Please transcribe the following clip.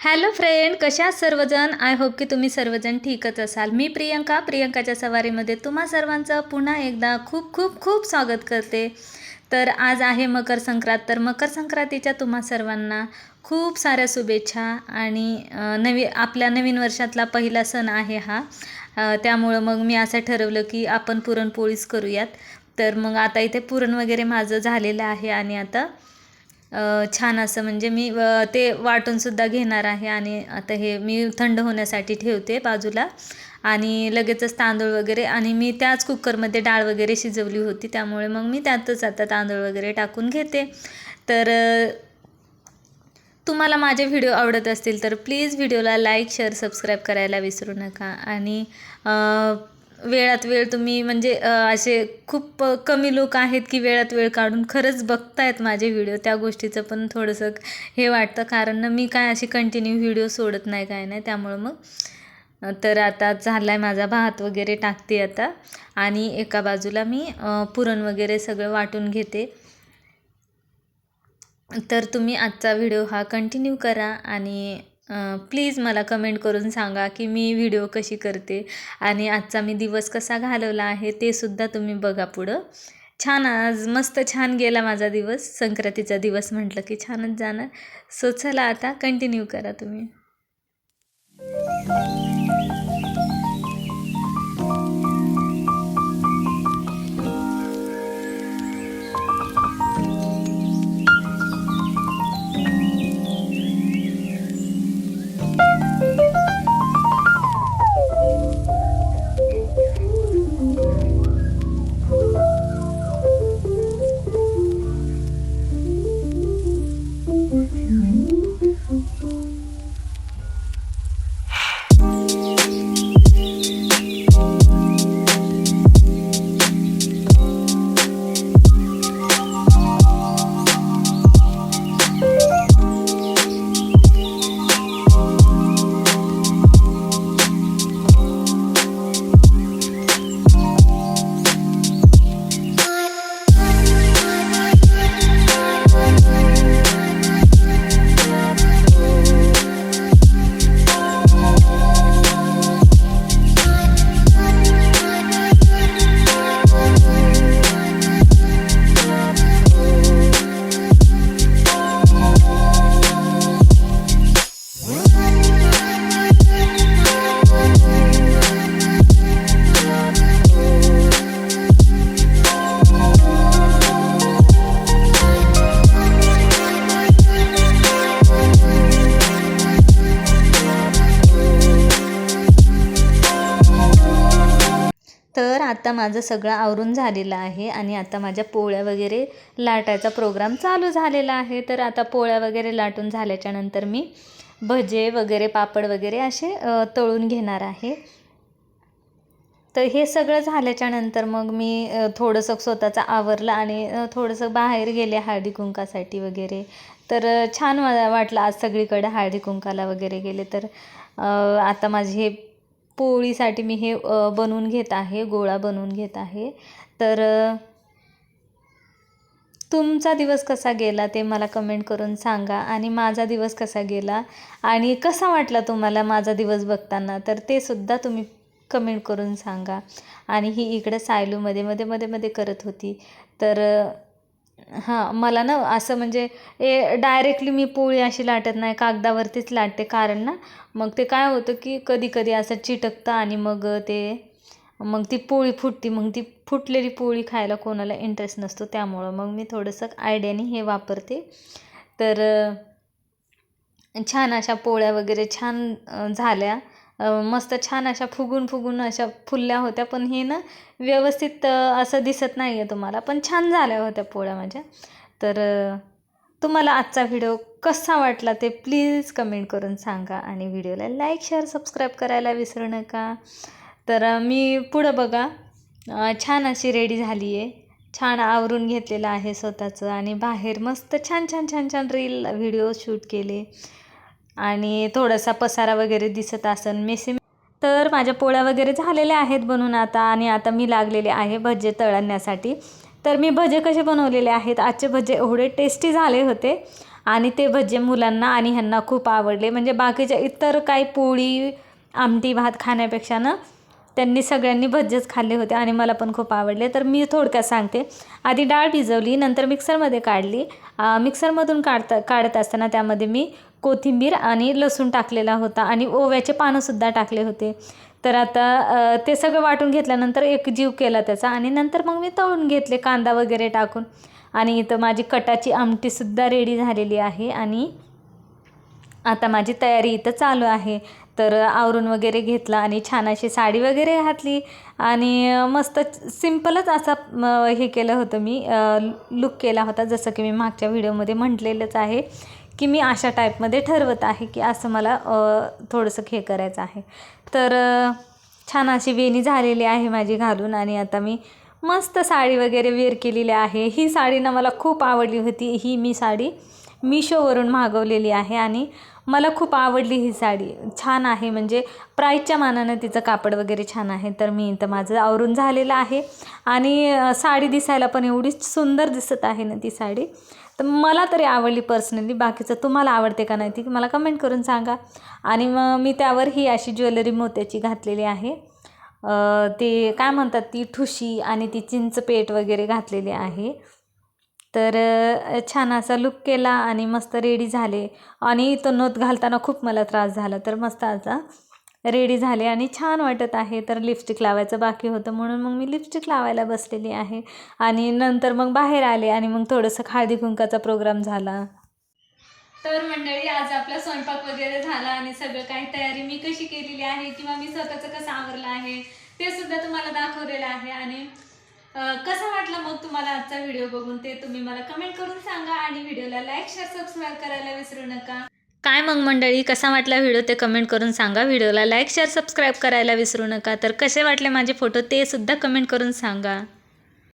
Hello friend कशा सर्वजण? I hope की तुम्ही सर्वजण ठीकच असाल. मी प्रियंका प्रियंकाच्या सवारीमध्ये तुम्हा सर्वांचं पुन्हा एकदा खूप खूप खूप स्वागत करते. तर आज आहे मकर संक्रांत. तर मकर संक्रांतीच्या तुम्हा सर्वांना खूप साऱ्या शुभेच्छा आणि नवी आपल्या नवीन वर्षातला पहिला सण आहे हा. त्यामुळं मग मी असं ठरवलं की आपण पुरणपोळीच करूयात. तर मग आता इथे पुरण वगैरे माझं झालेलं आहे आणि आता छान असं म्हणजे मी ते वाटूनसुद्धा घेणार आहे आणि आता हे मी थंड होण्यासाठी ठेवते बाजूला. आणि लगेचच तांदूळ वगैरे आणि मी त्याच कुकरमध्ये डाळ वगैरे शिजवली होती त्यामुळे मग मी त्यातच आता तांदूळ वगैरे टाकून घेते. तर तुम्हाला माझे व्हिडिओ आवडत असतील तर प्लीज व्हिडिओला लाईक शेअर सबस्क्राईब करायला विसरू नका. आणि वेळात वेळ तुम्ही म्हणजे असे खूप कमी लोक आहेत की वेळात वेळ काढून खरंच बघतायत माझे व्हिडिओ. त्या गोष्टीचं पण थोडंसं हे वाटतं. कारण मी काय अशी कंटिन्यू व्हिडिओ सोडत नाही काय नाही. त्यामुळं मग तर आता झाला आहे माझा भात वगैरे टाकते आता. आणि एका बाजूला मी पुरण वगैरे सगळं वाटून घेते. तर तुम्ही आजचा व्हिडिओ हा कंटिन्यू करा आणि प्लीज मला कमेंट करून सांगा की मी व्हिडिओ कशी करते आणि आजचा मी दिवस कसा घालवला आहे ते सुद्धा तुम्ही बघा पुढं. छान आज मस्त छान गेला माझा दिवस. संक्रांतीचा दिवस म्हटलं की छानच जाणार. सो चला आता कंटिन्यू करा तुम्ही. आता माझं सगळं आवरून झालेलं आहे आणि आता माझ्या पोळ्या वगैरे लाटायचा प्रोग्राम चालू झालेला आहे. तर आता पोळ्या वगैरे लाटून झाल्याच्यानंतर मी भजे वगैरे पापड वगैरे असे तळून घेणार आहे. तर हे सगळं झाल्याच्यानंतर मग मी थोडंसं स्वतःचं आवरलं आणि थोडंसं बाहेर गेले हळदी कुंकासाठी वगैरे. तर छान मला वाटलं आज सगळीकडे हळदी कुंकाला वगैरे गेले तर आता माझे हे पोळीसाठी मी हे बनवून घेत आहे गोळा बनवून घेत आहे. तर तुमचा दिवस कसा गेला ते मला कमेंट करून सांगा आणि माझा दिवस कसा गेला आणि कसा वाटला तुम्हाला माझा दिवस बघताना तर ते सुद्धा तुम्ही कमेंट करून सांगा. आणि ही इकडं सायलूमध्ये मध्ये मध्ये मध्ये करत होती. तर हां मला ना असं म्हणजे ए डायरेक्टली मी पोळी अशी लाटत नाही कागदावरतीच लाटते. कारण ना मग ते काय होतं की कधी कधी असं चिटकतं आणि मग ते मग ती पोळी फुटती. मग ती फुटलेली पोळी खायला कोणाला इंटरेस्ट नसतो. त्यामुळं मग मी थोडंसं आयडियाने हे वापरते. तर छान अशा पोळ्या वगैरे छान झाल्या. मस्त छान अशा फुगून फुगून अशा फुलल्या होत्या पण हे ना व्यवस्थित असं दिसत नाही आहे तुम्हाला पण छान झाल्या होत्या पोळ्या माझ्या. तर तुम्हाला आजचा व्हिडिओ कसा वाटला ते प्लीज कमेंट करून सांगा आणि व्हिडिओला लाईक शेअर सबस्क्राईब करायला विसरू नका. तर मी पुढं बघा छान अशी रेडी झाली आहे छान आवरून घेतलेलं आहे स्वतःचं आणि बाहेर मस्त छान छान छान छान रील व्हिडिओ शूट केले. आणि थोडासा पसारा वगैरे दिसत असेल मेसे तर माझ्या पोळ्या वगैरे झालेल्या आहेत बनवून आता आणि आता मी लागलेले आहे भजे तळण्यासाठी. तर मी भजे कसे बनवलेले आहेत? आजचे भजे एवढे टेस्टी झाले होते आणि ते भजे मुलांना आणि ह्यांना खूप आवडले. म्हणजे बाकीच्या इतर काही पोळी आमटी भात खाण्यापेक्षा ना त्यांनी सगळ्यांनी भज्जेच खाल्ले होते आणि मला पण खूप आवडले. तर मी थोडक्यात सांगते. आधी डाळ भिजवली नंतर मिक्सरमध्ये काढली. मिक्सरमधून काढता काढत असताना त्यामध्ये मी कोथिंबीर आणि लसूण टाकलेला होता आणि ओव्याचे पानंसुद्धा टाकले होते. तर आता ते सगळं वाटून घेतल्यानंतर एक जीव केला त्याचा आणि नंतर मग मी तळून घेतले कांदा वगैरे टाकून. आणि इथं माझी कटाची आमटीसुद्धा रेडी झालेली आहे आणि आता माझी तयारी इथं चालू आहे. तर आवरून वगैरे घेतलं आणि छान अशी साडी वगैरे घातली. आणि मस्त सिम्पलच असा हे केलं होतं मी लुक केला होता. जसं की मी मागच्या व्हिडिओमध्ये म्हटलेलंच आहे की मी अशा टाईपमध्ये ठरवत आहे की असं मला थोडंसं हे करायचं आहे. तर छान अशी वेणी झालेली आहे माझी घालून आणि आता मी मस्त साडी वगैरे वेअर केलेली आहे. ही साडी ना मला खूप आवडली होती. ही मी साडी मिशोवरून मागवलेली आहे आणि मला खूप आवडली ही साडी. छान आहे. म्हणजे प्राईजच्या मानानं तिचं कापड वगैरे छान आहे. तर मी इथं माझं आवरून झालेलं आहे. आणि साडी दिसायला पण एवढी सुंदर दिसत आहे ना ती साडी. तर मला तरी आवडली पर्सनली बाकीचं तुम्हाला आवडते का नाही ती मला कमेंट करून सांगा. आणि मग मी त्यावर ही अशी ज्वेलरी मोत्याची घातलेली आहे. ते काय म्हणतात ती ठुशी आणि ती चिंचपेट वगैरे घातलेली आहे. तर छान असा लुक केला आणि मस्त रेडी झाले. आणि तो नथ घालताना खूप मला त्रास झाला. तर मस्त आता रेडी झाले आणि छान वाटत आहे. तर लिपस्टिक लावायचं बाकी होतं म्हणून मग मी लिपस्टिक लावायला बसलेली आहे. आणि नंतर मग बाहेर आले आणि मग थोडंसं हळदी कुंकाचा प्रोग्राम झाला. तर मंडळी आज आपला स्वयंपाक वगैरे झाला आणि सगळं काही तयारी मी कशी केलेली आहे किंवा मी स्वतःचं कसं आवरलं आहे ते सुद्धा तुम्हाला दाखवलेलं आहे. आणि कसा वाटला मग तुम्हाला आजचा व्हिडिओ बघून ते तुम्ही मला कमेंट करून सांगा आणि व्हिडिओला लाईक शेअर सबस्क्राईब करायला विसरू नका. काय मग मंडळी कसा वाटला व्हिडिओ ते कमेंट करून सांगा. व्हिडिओला लाईक शेअर सबस्क्राईब करायला विसरू नका. तर कसे वाटले माझे फोटो ते सुद्धा कमेंट करून सांगा.